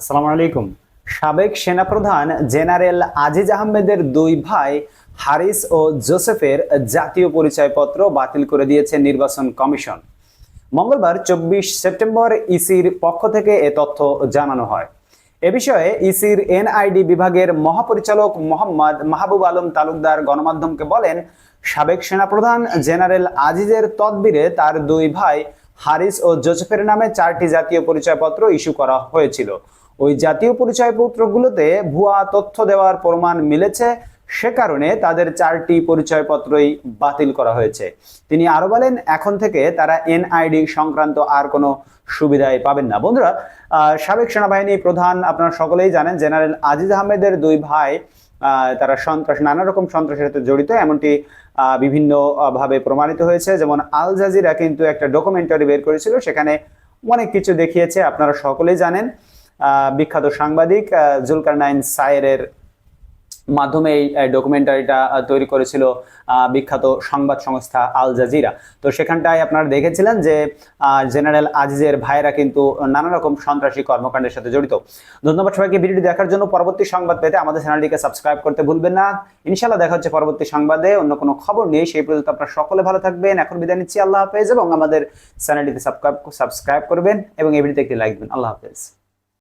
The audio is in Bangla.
আসসালামু আলাইকুম। সাবেক সেনাপ্রধান জেনারেল আজিজ আহমেদের দুই ভাই হারিস ও জোসেফের জাতীয় পরিচয়পত্র বাতিল করে দিয়েছে নির্বাচন কমিশন। মঙ্গলবার চব্বিশ সেপ্টেম্বর ইসির পক্ষ থেকে এ তথ্য জানানো হয়। এ বিষয়ে ইসির এনআইডি বিভাগের মহাপরিচালক মোহাম্মদ মাহবুব আলম তালুকদার গণমাধ্যমকে বলেন, সাবেক সেনাপ্রধান জেনারেল আজিজের তদবিরে তার দুই ভাই হারিস ও জোসেফের নামে চারটি জাতীয় পরিচয়পত্র ইস্যু করা হয়েছিল। ওই জাতীয় পরিচয়পত্রগুলোতে ভুয়া তথ্য দেওয়ার প্রমাণ মিলেছে। সে কারণে তাদের চারটি পরিচয়পত্রই বাতিল করা হয়েছে। তিনি আরও বলেন, এখন থেকে তারা এনআইডি সংক্রান্ত আর কোনো সুবিধাই পাবেন না। বন্ধুরা সাবেক সেনাবাহিনী প্রধান আপনারা সকলেই জানেন, জেনারেল আজিজ আহমেদের দুই ভাই তারা সন্ত্রাস নানা রকম সন্ত্রাসের সাথে জড়িত। এমনটি বিভিন্ন ভাবে প্রমাণিত হয়েছে। যেমন আল জাজিরা কিন্তু একটা ডকুমেন্টারি বের করেছিল, সেখানে অনেক কিছু দেখিয়েছে, আপনারা সকলেই জানেন। বিখ্যাত সাংবাদিক আহ, জুলকার নাইন সায়েরের মাধ্যমে এই ডকুমেন্টারিটা তৈরি করেছিল বিখ্যাত সংবাদ সংস্থা আল জাজিরা। তো সেখানটায় আপনারা দেখেছিলেন যে জেনারেল আজিজের ভাইরা কিন্তু নানা রকম সন্ত্রাসী কর্মকাণ্ডের সাথে জড়িত। ধন্যবাদ সবাইকে ভিডিওটি দেখার জন্য। পরবর্তী সংবাদ পেতে আমাদের চ্যানেলটিকে সাবস্ক্রাইব করতে ভুলবেন না। ইনশাল্লাহ দেখা হচ্ছে পরবর্তী সংবাদে। অন্য কোনো খবর নেই। সেই পর্যন্ত আপনারা সকলে ভালো থাকবেন। এখন বিদায় নিচ্ছি। আল্লাহ হাফেজ এবং আমাদের চ্যানেলটিতে সাবস্ক্রাইব সাবস্ক্রাইব করবেন এবং এই ভিডিওতে একটি লাইক দিন আল্লাহ হাফেজ।